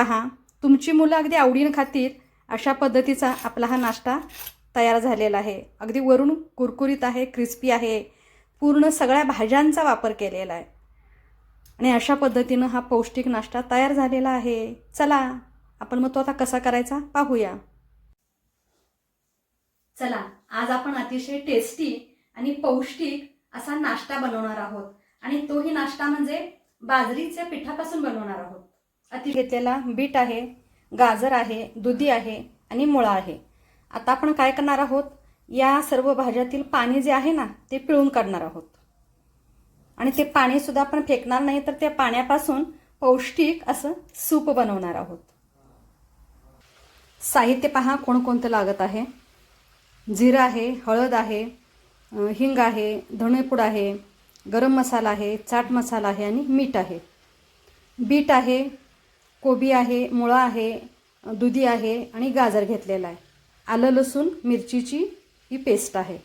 पहा तुमची मुलं अगदी आवडीनं खातील अशा पद्धतीचा आपला हा नाश्ता तयार झालेला आहे. अगदी वरून कुरकुरीत आहे क्रिस्पी आहे पूर्ण सगळ्या भाज्यांचा वापर केलेला आहे. आणि अशा पद्धतीनं हा पौष्टिक नाश्ता तयार झालेला आहे. चला आपण मग तो आता कसा करायचा पाहूया. चला आज आपण अतिशय टेस्टी आणि पौष्टिक असा नाश्ता बनवणार आहोत. आणि तोही नाश्ता म्हणजे बाजरीच्या पिठापासून बनवणार आहोत. अति घेतलेला बीट आहे गाजर आहे दुधी आहे आणि मुळा आहे. आता आपण काय करणार आहोत? या सर्व भाज्यातील पाणी जे आहे ना ते पिळून काढणार आहोत. आणि ते पाणीसुद्धा आपण फेकणार नाही तर त्या पाण्यापासून पौष्टिक असं सूप बनवणार आहोत. साहित्य पहा कोणकोणतं लागत आहे. जिरं आहे हळद आहे हिंग आहे धणेपूड आहे गरम मसाला आहे चाट मसाला आहे आणि मीठ आहे. बीट आहे कोबी आहे मुळा आहे दुधी आहे आणि गाजर घेतलेला आहे. आलं लसूण मिरचीची ही पेस्ट आहे.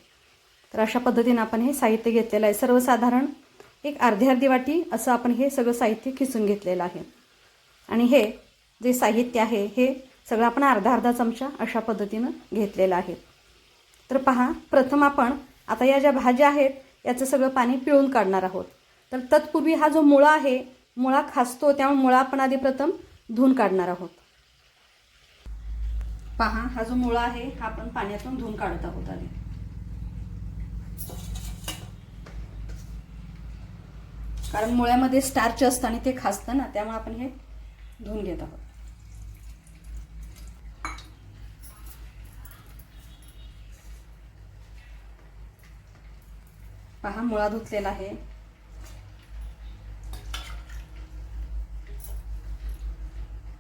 तर अशा पद्धतीनं आपण हे साहित्य घेतलेलं आहे. सर्वसाधारण एक अर्धी अर्धी वाटी असं आपण हे सगळं साहित्य खिसून घेतलेलं आहे. आणि हे जे साहित्य आहे हे सगळं आपण अर्धा अर्धा चमचा अशा पद्धतीनं घेतलेलं आहे. तर पहा प्रथम आपण आता या ज्या भाज्या आहेत याचं सगळं पाणी पिळून काढणार आहोत. तर तत्पूर्वी हा जो मुळा आहे मुळा खासतो त्यामुळे मुळा आपण आधी प्रथम धुवून काढणार आहोत. पहा हा जो मुळा आहे हा आपण पाण्यातून धुवून काढत आहोत आधी. कारण मुळ्यामध्ये स्टार्च असतं आणि ते खासतं ना त्यामुळे आपण हे धुवून घेत आहोत. पहा मुळा धुतलेला आहे.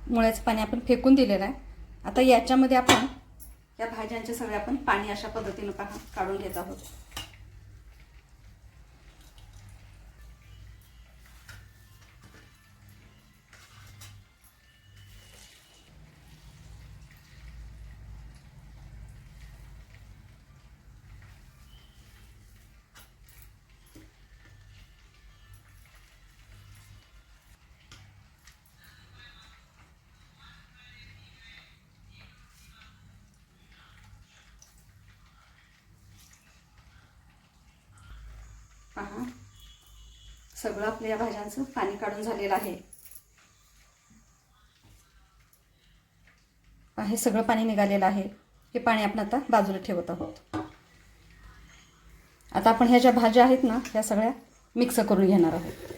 मुळ्याचं पाणी आपण फेकून दिलेलं आहे. आता याच्यामध्ये आपण या भाज्यांचे सगळे आपण पाणी अशा पद्धतीनं पहा काढून घेत आहोत. पहा सगळं आपल्या भाज्यांचं पाणी काढून झालेलं आहे. हे सगळं पाणी निघालेलं आहे. हे पाणी आपण आता बाजूला ठेवत आहोत. आता आपण ह्या ज्या भाज्या आहेत ना ह्या सगळ्या मिक्स करून घेणार आहोत.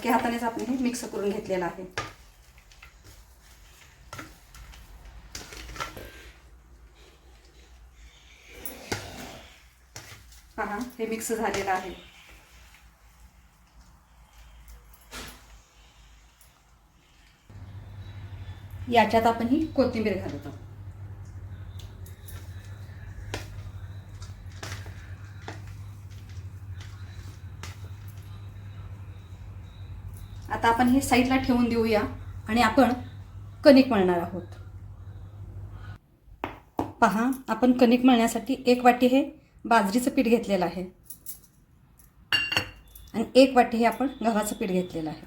हलक्या हातानेच आपण हे मिक्स करून घेतलेलं आहे. पहा हे मिक्स झालेलं आहे. याच्यात आपण ही कोथिंबीर घालत आहोत. आता आपण हे साईडला ठेवून देऊया आणि आपण कणिक मळणार आहोत. पहा आपण कणिक मळण्यासाठी एक वाटी हे बाजरीचं पीठ घेतलेलं आहे. आणि एक वाटी हे आपण गव्हाचं पीठ घेतलेलं आहे.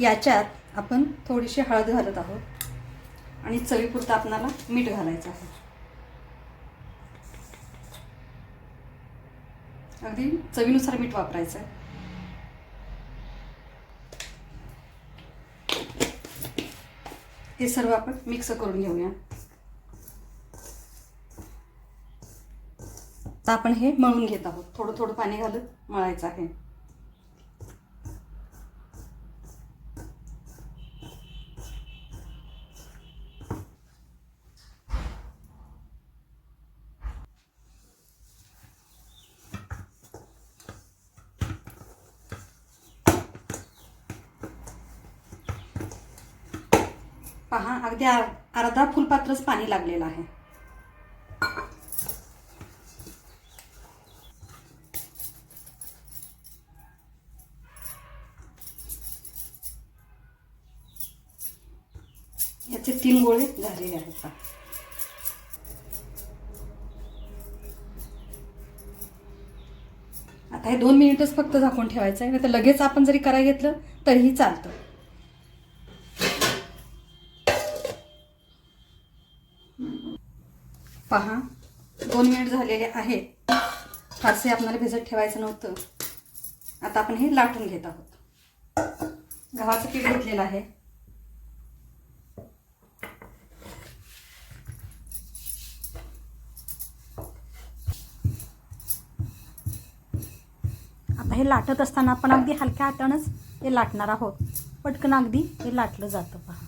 याच्यात आपण थोडीशी हळद घालत आहोत आणि चवीपुरतं आपणाला मीठ घालायचं आहे. अगदी चवीनुसार मीठ वापरायचं आहे हे सर्व आपण मिक्स करून घेऊया. आता आपण हे मळून घेत आहोत. थोडं थोडं पाणी घालत मळायचं आहे. पहा अगदी अर्धा फुलपात्रच पाणी लागलेलं आहे. याचे तीन गोळे झालेले आहेत आता हे दोन मिनिटच फक्त झाकून ठेवायचं आहे नाही तर लगेच आपण जरी करायला घेतलं तरीही चालतं. पहा दोन मिनिट झालेले आहेत. फारसे आपल्याला भिजत ठेवायचं नव्हतं. आता आपण हे लाटून घेत आहोत. गव्हाचं पीठ घेतलेलं आहे. आता हे लाटत असताना आपण अगदी हलक्या हातानंच हे लाटणार आहोत. पटकन अगदी हे लाटलं जातं पहा पहा.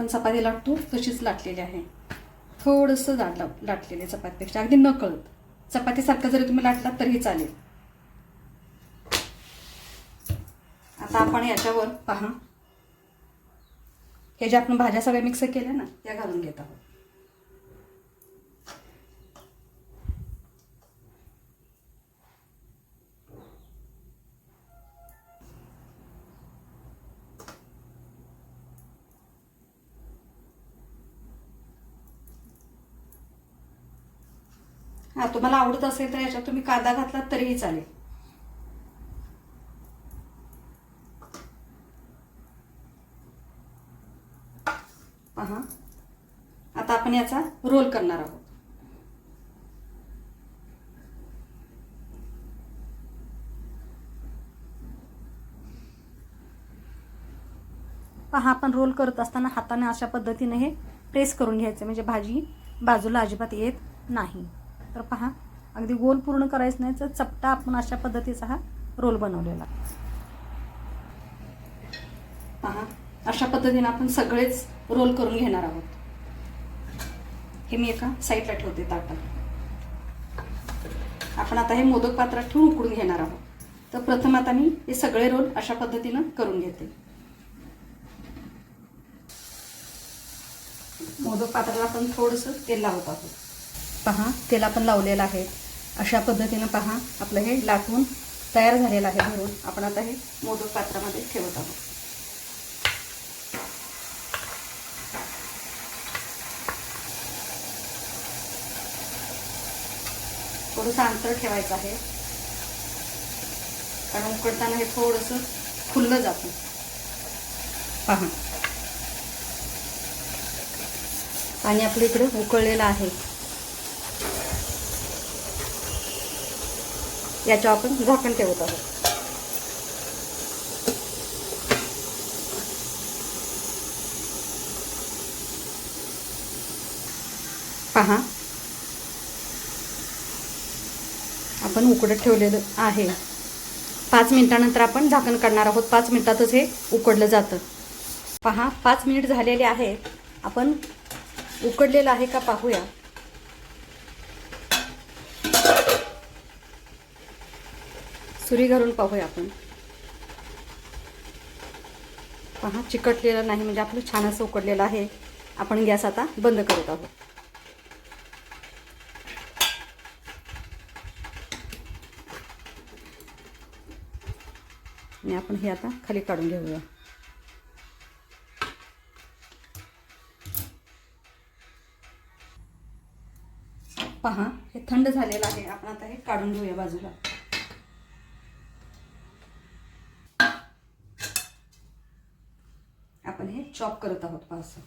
आपण चपाती लाटतो तशीच लाटलेली आहे. थोडंसं जाड लाट लाटलेले चपातीपेक्षा. अगदी नकळत. चपातीसारखं जरी तुम्ही लाटलात तरीही चालेल. आता आपण याच्यावर पहा. हे जे आपण भाज्या सगळ्या मिक्स केल्या ना त्या घालून घेत आहोत. हा तुम्हाला आवडत असेल तर याच्यात तुम्ही कांदा घातलात तरीही चालेल. पहा. आता आपण याचा रोल करणार आहोत. पहा आपण रोल करत असताना हाताने अशा पद्धतीने हे प्रेस करून घ्यायचं म्हणजे भाजी बाजूला अजिबात येत नाही. तर पहा अगदी गोल पूर्ण करायचं नाही तर चपटा आपण अशा पद्धतीचा हा रोल बनवलेला. पहा अशा पद्धतीने आपण सगळेच रोल करून घेणार आहोत. हे मी एका साईडला ठेवते ताटात आपण आता हे मोदक पात्रात ठेवून उकडून घेणार आहोत. तर प्रथम आता मी हे सगळे रोल अशा पद्धतीनं करून घेते. मोदक पात्राला आपण थोडंसं तेल लावत आहोत. पहा तेल आपण लावलेलं आहे. अशा पद्धतीनं पहा आपलं हे लाटून तयार झालेलं आहे भरून. आपण आता हे मोदक पात्रामध्ये ठेवत आहोत. थोडंसं अंतर ठेवायचं आहे. कारण उकडताना हे थोडंसं फुललं जातं. पहा. आणि आपलं इकडे उकळलेलं आहे. याच्यावर आपण झाकण ठेवत आहोत. पहा. आपण उकडत ठेवलेलं आहे. पाच मिनिटानंतर आपण झाकण काढणार आहोत. पाच मिनिटातच हे उकडलं जातं. पहा पाच मिनिट झालेले आहे. आपण उकडलेलं आहे का पाहूया. सुरी घालून पाहूया आपण. पहा चिकटलेलं नाही म्हणजे आपलं छान असं उकडलेलं आहे. आपण गॅस आता बंद करत आहोत. आणि आपण हे आता खाली काढून घेऊया. पहा हे थंड झालेलं आहे. आपण आता हे काढून घेऊया बाजूला. चॉप करत आहोत पहा असं.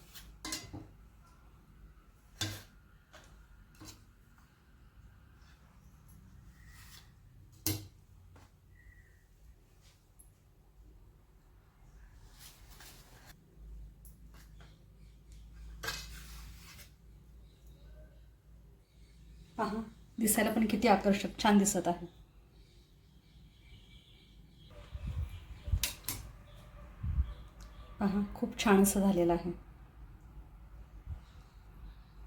पहा. दिसायला पण किती आकर्षक छान दिसत आहे पहा खूप छान असं झालेलं आहे.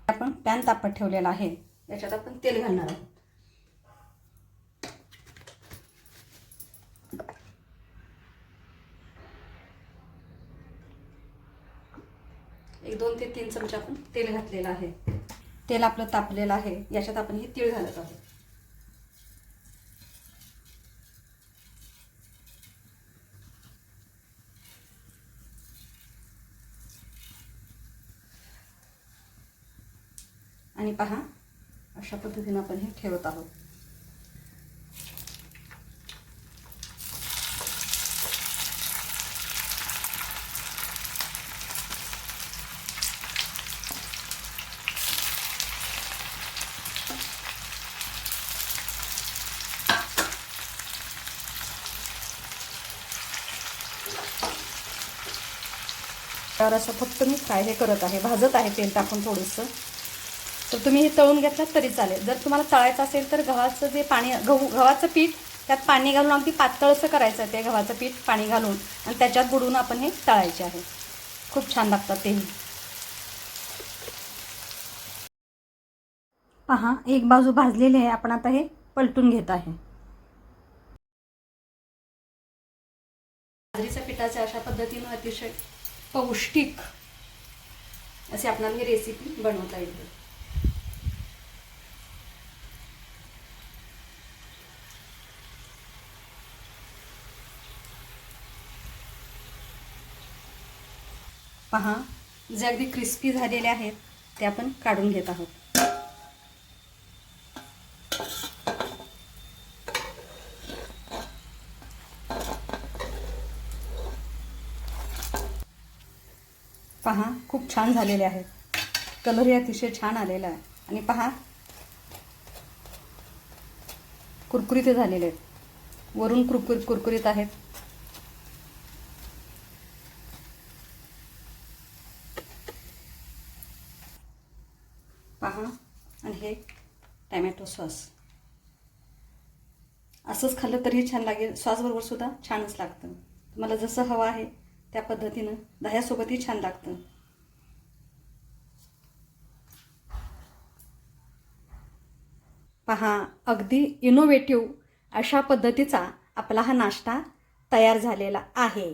आपण पॅन तापत ठेवलेला आहे. याच्यात आपण तेल घालणार आहोत. एक दोन ते तीन चमचे आपण तेल घातलेलं आहे. तेल आपलं तापलेलं आहे. याच्यात आपण हे तीळ घालत आहोत. आणि पहा अशा पद्धतीनं आपण हे ठेवत आहोत. तर असं फक्त मी फ्राय हे करत आहे. भाजत आहे तेल टाकून थोडंसं. तर तुम्ही हे तळून घेतलात तरी चालेल. जर तुम्हाला तळायचं असेल तर गव्हाचं जे पाणी गहू गव्हाचं पीठ त्यात पाणी घालून अगदी पातळसं करायचं आहे ते गव्हाचं पीठ पाणी घालून आणि त्याच्यात बुडवून आपण हे तळायचे आहे. खूप छान लागतात तेही. पहा एक बाजू भाजलेली आहे. आपण आता हे पलटून घेत आहे. बाजरीच्या पिठाचे अशा पद्धतीनं अतिशय पौष्टिक अशी आपणाला ही रेसिपी बनवता येईल पहा जे अगदी क्रिस्पी झालेले आहेत ते आपण काढून घेत आहोत. पहा खूप छान झालेले आहेत. कलरही अतिशय छान आलेला आहे. आणि पहा कुरकुरीत झालेले आहेत. वरून कुरकुरीत कुरकुरीत आहेत पहा आणि हे टॅमॅटो सॉस असंच खाल्लं तरीही छान लागेल. सॉसबरोबर सुद्धा छानच लागतं. तुम्हाला जसं हवं आहे त्या पद्धतीनं दह्यासोबतही छान लागतं. पहा अगदी इनोव्हेटिव्ह अशा पद्धतीचा आपला हा नाश्ता तयार झालेला आहे.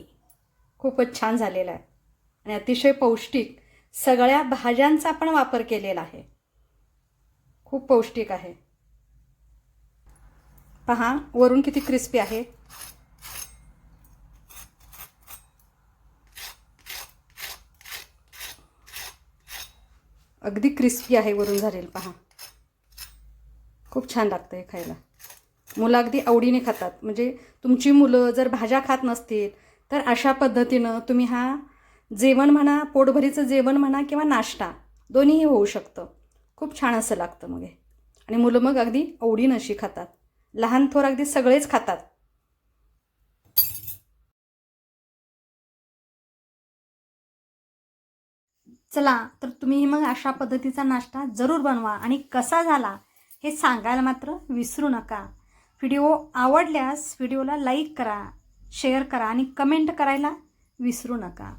खूपच छान झालेला आहे. आणि अतिशय पौष्टिक सगळ्या भाज्यांचा पण वापर केलेला आहे. खूप पौष्टिक आहे. पहा वरून किती क्रिस्पी आहे. अगदी क्रिस्पी आहे वरून झालेलं पहा. खूप छान लागतं हे खायला. मुलं अगदी आवडीने खातात. म्हणजे तुमची मुलं जर भाज्या खात नसतील तर अशा पद्धतीनं तुम्ही हा जेवण म्हणा पोटभरीचं जेवण म्हणा किंवा नाश्ता दोन्हीही होऊ शकतं. खूप छान असं लागतं मग हे. आणि मुलं मग अगदी आवडीनं अशी खातात. लहान थोर अगदी सगळेच खातात. चला तर तुम्ही मग अशा पद्धतीचा नाश्ता जरूर बनवा आणि कसा झाला हे सांगायला मात्र विसरू नका. व्हिडिओ आवडल्यास व्हिडिओला लाईक करा शेअर करा आणि कमेंट करायला विसरू नका.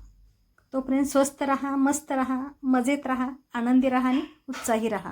तोपर्यंत स्वस्त रहा मस्त रहा मजेत रहा आनंदी रहा आणि उत्साही रहा.